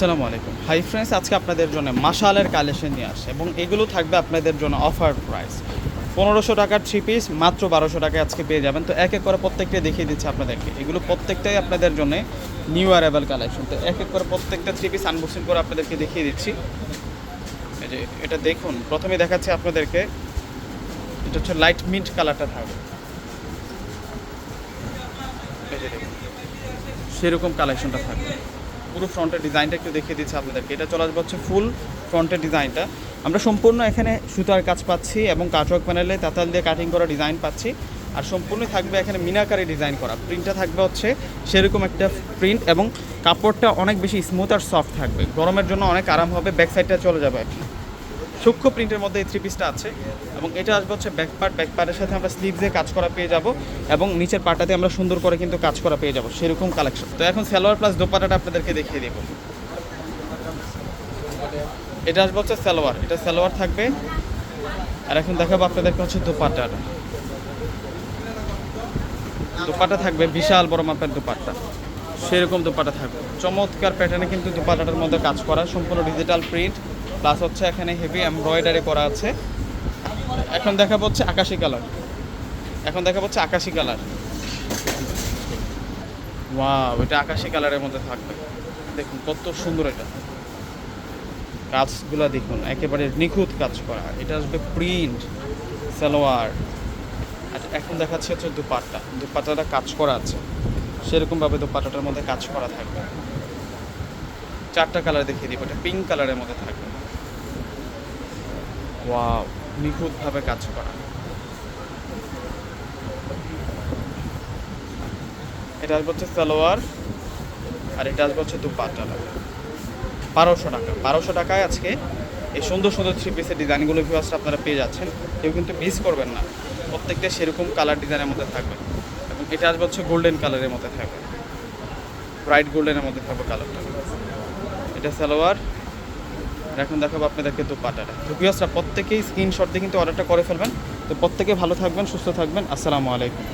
আসসালামু আলাইকুম। Hi friends আজকে আপনাদের জন্য মাশালের কালেকশন নিয়ে আসে এবং এগুলো থাকবে আপনাদের জন্য অফার প্রাইস পনেরোশো টাকার থ্রি পিস মাত্র বারোশো টাকায় আজকে পেয়ে যাবেন। তো এক এক করে প্রত্যেকটা দেখিয়ে দিচ্ছে আপনাদেরকে। এগুলো প্রত্যেকটাই আপনাদের জন্য নিউ অ্যারাইভাল কালেকশন তো এক এক করে প্রত্যেকটা থ্রি পিস আনবক্সিং করে আপনাদেরকে দেখিয়ে দিচ্ছি। যে এটা দেখুন, প্রথমে দেখাচ্ছি আপনাদেরকে। এটা হচ্ছে লাইট মিন্ট কালারটা থাকবে। সেরকম কালেকশনটা থাকবে। পুরো ফ্রন্টের ডিজাইনটা একটু দেখিয়ে দিচ্ছি আপনাদেরকে। এটা চলে আসবে হচ্ছে ফুল ফ্রন্টের ডিজাইনটা। আমরা সম্পূর্ণ এখানে সুতার কাজ পাচ্ছি এবং কাটওয়ার্ক প্যানেলে তাতাল দিয়ে কাটিং করা ডিজাইন পাচ্ছি। আর সম্পূর্ণ থাকবে এখানে মিনাকারি ডিজাইন করা। প্রিন্টটা থাকবে হচ্ছে সেরকম একটা প্রিন্ট এবং কাপড়টা অনেক বেশি স্মুথ আর সফট থাকবে। গরমের জন্য অনেক আরাম হবে ব্যাক সাইডটা চলে যাবে। আর কি সূক্ষ্ম প্রিন্টের মধ্যে এই থ্রি পিসটা আছে এবং এটা আসবে হচ্ছে ব্যাক পার্ট ব্যাক পার্টের সাথে আমরা স্লিভসে কাজ করা পেয়ে যাব এবং নিচের পার্টটাতে আমরা সুন্দর করে কিন্তু কাজ করা পেয়ে যাব সেরকম কালেকশন তো এখন সালোয়ার প্লাস দোপাটাটা আপনাদেরকে দেখিয়ে দেবো। এটা আসবে হচ্ছে সালোয়ার। এটা সালোয়ার থাকবে। আর এখন দেখাবো আপনাদেরকে হচ্ছে দোপাটাটা। দোপাটা থাকবে, বিশাল বড় মাপের দোপাট্টা। সেরকম দোপাটা থাকবে। চমৎকার প্যাটার্নে কিন্তু দোপাটাটার মধ্যে কাজ করা, সম্পূর্ণ ডিজিটাল প্রিন্ট প্লাস হচ্ছে এখানে হেভি এমব্রয়ডারি করা আছে। এখন দেখা হচ্ছে আকাশি কালার। এখন দেখা হচ্ছে আকাশি কালার। ওয়াও এটা আকাশি কালারের মধ্যে থাকবে। দেখুন, কত সুন্দর এটা। কাজগুলো দেখুন, একেবারে নিখুঁত কাজ করা। এটা আসবে প্রিন্ট সালোয়ার। আর এখন দেখাচ্ছে হচ্ছে দুপাট্টা। দুপাট্টাটা কাজ করা আছে। সেরকমভাবে দুপাট্টাটার মধ্যে কাজ করা থাকবে। চারটা কালার দেখিয়ে দিব, এটা পিঙ্ক কালারের মধ্যে থাকবে। ওয়াও, নিখুঁতভাবে কাজ করা। এটা আসবে হচ্ছে সালোয়ার, আর এটা আসবে হচ্ছে দুপাট্টা। বারোশো টাকা, বারোশো টাকায় আজকে এই সুন্দর সুন্দর থ্রি পিসের ডিজাইনগুলো ভিউয়ার্সটা আপনারা পেয়ে যাচ্ছেন। কেউ কিন্তু মিস করবেন না। প্রত্যেকটা সেরকম কালার ডিজাইনের মধ্যে থাকবে। এবং এটা আসবে হচ্ছে গোল্ডেন কালারের মধ্যে থাকবে। ব্রাইট গোল্ডেনের মধ্যে থাকবে কালারটা এটা সালোয়ার। আর এখন দেখাবো আপনাদেরকে দোপাটাটা। তো ভিউয়ার্সরা প্রত্যেকেই স্ক্রিনশট দিয়ে কিন্তু অর্ডারটা করে ফেলবেন। তো প্রত্যেকে ভালো থাকবেন, সুস্থ থাকবেন। আসসালামু আলাইকুম।